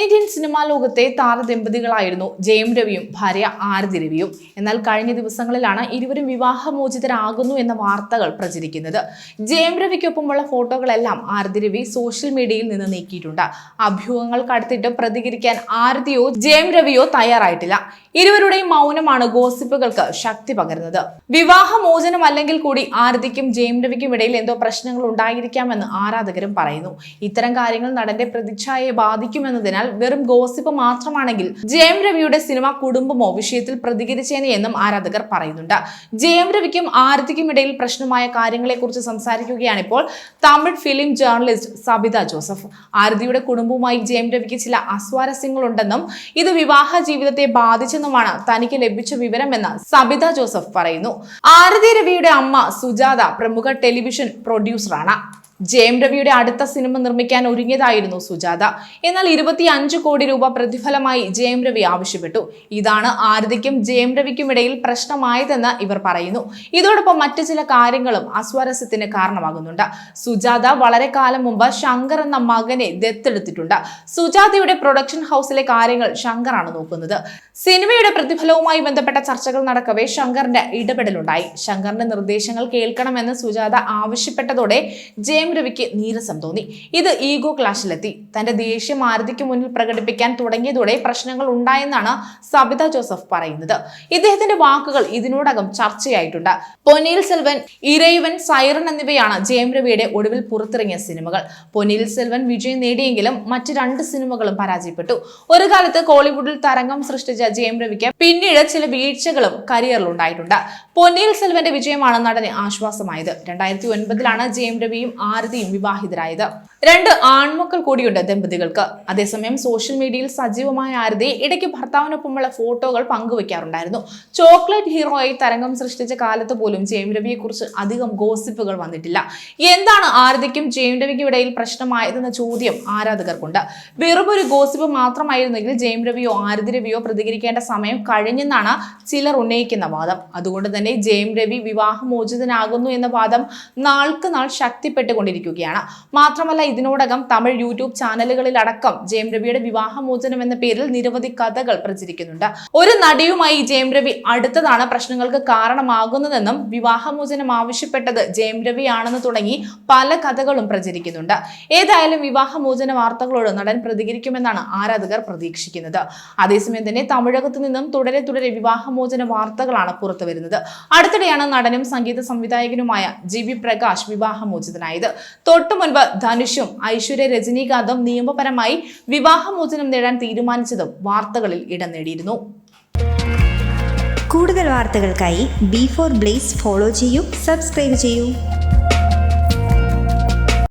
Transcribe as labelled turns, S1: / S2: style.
S1: തെന്നിന്ത്യൻ സിനിമാ ലോകത്തെ താരദമ്പതികളായിരുന്നു ജയം രവിയും ഭാര്യ ആരതി രവിയും. എന്നാൽ കഴിഞ്ഞ ദിവസങ്ങളിലാണ് ഇരുവരും വിവാഹമോചിതരാകുന്നു എന്ന വാർത്തകൾ പ്രചരിക്കുന്നത്. ജയം രവിക്കൊപ്പമുള്ള ഫോട്ടോകളെല്ലാം ആരതി രവി സോഷ്യൽ മീഡിയയിൽ നിന്ന് നീക്കിയിട്ടുണ്ട്. അഭ്യൂഹങ്ങൾ കടത്തിട്ട് പ്രതികരിക്കാൻ ആരതിയോ ജയം രവിയോ തയ്യാറായിട്ടില്ല. ഇരുവരുടെയും മൗനമാണ് ഗോസിപ്പുകൾക്ക് ശക്തി പകരുന്നത്. വിവാഹമോചനം അല്ലെങ്കിൽ കൂടി ആരതിക്കും ജയം രവിക്കും ഇടയിൽ എന്തോ പ്രശ്നങ്ങൾ ഉണ്ടായിരിക്കാമെന്ന് ആരാധകരും പറയുന്നു. ഇത്തരം കാര്യങ്ങൾ നടന്റെ പ്രതിച്ഛായയെ ബാധിക്കുമെന്നതിനാൽ വെറും ഗോസിപ്പ് മാത്രമാണെങ്കിൽ ജയം രവിയുടെ സിനിമ കുടുംബമോ വിഷയത്തിൽ പ്രതികരിച്ചേനെ എന്നും ആരാധകർ പറയുന്നുണ്ട്. ജയം രവിക്കും ആരതിക്കും ഇടയിൽ പ്രശ്നമായ കാര്യങ്ങളെക്കുറിച്ച് സംസാരിക്കുകയാണ് ഇപ്പോൾ തമിഴ് ഫിലിം ജേർണലിസ്റ്റ് സബിത ജോസഫ്. ആരതിയുടെ കുടുംബവുമായി ജയം രവിക്ക് ചില അസ്വാരസ്യങ്ങളുണ്ടെന്നും ഇത് വിവാഹ ജീവിതത്തെ ബാധിച്ചെന്നുമാണ് തനിക്ക് ലഭിച്ച വിവരമെന്ന് സബിത ജോസഫ് പറയുന്നു. ആരതി രവിയുടെ അമ്മ സുജാത പ്രമുഖ ടെലിവിഷൻ പ്രൊഡ്യൂസറാണ്. ജയം രവിയുടെ അടുത്ത സിനിമ നിർമ്മിക്കാൻ ഒരുങ്ങിയതായിരുന്നു സുജാത. എന്നാൽ ഇരുപത്തി അഞ്ച് കോടി രൂപ പ്രതിഫലമായി ജയം രവി ആവശ്യപ്പെട്ടു. ഇതാണ് ആരതിക്കും ജയം രവിക്കും ഇടയിൽ പ്രശ്നമായതെന്ന് ഇവർ പറയുന്നു. ഇതോടൊപ്പം മറ്റു ചില കാര്യങ്ങളും അസ്വാരസ്യത്തിന് കാരണമാകുന്നുണ്ട്. സുജാത വളരെ കാലം മുമ്പ് ശങ്കർ എന്ന മകനെ ദത്തെടുത്തിട്ടുണ്ട്. സുജാതയുടെ പ്രൊഡക്ഷൻ ഹൗസിലെ കാര്യങ്ങൾ ശങ്കറാണ് നോക്കുന്നത്. സിനിമയുടെ പ്രതിഫലവുമായി ബന്ധപ്പെട്ട ചർച്ചകൾ നടക്കവേ ശങ്കറിന്റെ ഇടപെടലുണ്ടായി. ശങ്കറിന്റെ നിർദ്ദേശങ്ങൾ കേൾക്കണമെന്ന് സുജാത ആവശ്യപ്പെട്ടതോടെ ജയം രവിക്ക് നീരസം തോന്നി. ഇത് ഈഗോ ക്ലാഷിലെത്തി. തന്റെ ദേഷ്യം ആരതിക്ക് മുന്നിൽ പ്രകടിപ്പിക്കാൻ തുടങ്ങിയതോടെ പ്രശ്നങ്ങൾ ഉണ്ടായെന്നാണ് സബിത ജോസഫ് പറയുന്നത്. ഇദ്ദേഹത്തിന്റെ വാക്കുകൾ ഇതിനോടകം ചർച്ചയായിട്ടുണ്ട്. പൊന്നിയിൽ സെൽവൻ ഇരയുവൻ സൈറൻ എന്നിവയാണ് ജയം രവിയുടെ ഒടുവിൽ പുറത്തിറങ്ങിയ സിനിമകൾ. പൊന്നിയിൽ സെൽവൻ വിജയം നേടിയെങ്കിലും മറ്റ് രണ്ട് സിനിമകളും പരാജയപ്പെട്ടു. ഒരു കാലത്ത് കോളിവുഡിൽ തരംഗം സൃഷ്ടിച്ച ജയം രവിക്ക് പിന്നീട് ചില വീഴ്ചകളും കരിയറിൽ ഉണ്ടായിട്ടുണ്ട്. പൊന്നിയിൽ സെൽവന്റെ വിജയമാണ് നടന് ആശ്വാസമായത്. രണ്ടായിരത്തി ഒൻപതിലാണ് എം രവിയും ആരതിയും വിവാഹിതരായത്. രണ്ട് ആൺമക്കൾ കൂടിയുണ്ട് ദമ്പതികൾക്ക്. അതേസമയം സോഷ്യൽ മീഡിയയിൽ സജീവമായ ആരതി ഇടയ്ക്ക് ഭർത്താവിനൊപ്പമുള്ള ഫോട്ടോകൾ പങ്കുവെക്കാറുണ്ടായിരുന്നു. ചോക്ലേറ്റ് ഹീറോയായി തരംഗം സൃഷ്ടിച്ച കാലത്ത് പോലും ജയം രവിയെ കുറിച്ച് അധികം ഗോസിപ്പുകൾ വന്നിട്ടില്ല. എന്താണ് ആരതിക്കും ജയം രവിക്കും ഇടയിൽ പ്രശ്നമായതെന്ന ചോദ്യം ആരാധകർക്കുണ്ട്. വെറും ഒരു ഗോസിപ്പ് മാത്രമായിരുന്നെങ്കിൽ ജയം രവിയോ ആരതി രവിയോ പ്രതികരിക്കേണ്ട സമയം കഴിഞ്ഞെന്നാണ് ചിലർ ഉന്നയിക്കുന്ന വാദം. അതുകൊണ്ട് തന്നെ ജയം രവി വിവാഹമോചിതനാകുന്നു എന്ന വാദം നാൾക്ക് നാൾ ശക്തിപ്പെട്ടുകൊണ്ടിരിക്കുകയാണ് മാത്രമല്ല ഇതിനോടകം തമിഴ് യൂട്യൂബ് ചാനലുകളിലടക്കം ജയം രവിയുടെ വിവാഹമോചനം എന്ന പേരിൽ നിരവധി കഥകൾ പ്രചരിക്കുന്നുണ്ട്. ഒരു നടിയുമായി ജയം രവി അടുത്തതാണ് പ്രശ്നങ്ങൾക്ക് കാരണമാകുന്നതെന്നും വിവാഹമോചനം ആവശ്യപ്പെട്ടത് ജയം രവിയാണെന്ന് തുടങ്ങി പല കഥകളും പ്രചരിക്കുന്നുണ്ട്. ഏതായാലും വിവാഹമോചന വാർത്തകളോട് നടൻ പ്രതികരിക്കുമെന്നാണ് ആരാധകർ പ്രതീക്ഷിക്കുന്നത്. അതേസമയം തന്നെ തമിഴകത്ത് നിന്നും തുടരെ തുടരെ വിവാഹമോചന വാർത്തകളാണ് പുറത്തു വരുന്നത് അടുത്തിടെയാണ് നടനും സംഗീത സംവിധായകനുമായ ജി വി പ്രകാശ് വിവാഹമോചിതനായത്. തൊട്ടു മുൻപ് ധനുഷും ഐശ്വര്യ രജനീകാന്തും നിയമപരമായി വിവാഹമോചനം നേടാൻ തീരുമാനിച്ചതും വാർത്തകളിൽ ഇടം നേടിയിരുന്നു.
S2: കൂടുതൽ വാർത്തകൾക്കായി ബി ഫോർ ബ്ലേസ് ഫോളോ ചെയ്യൂ സബ്സ്ക്രൈബ് ചെയ്യൂ.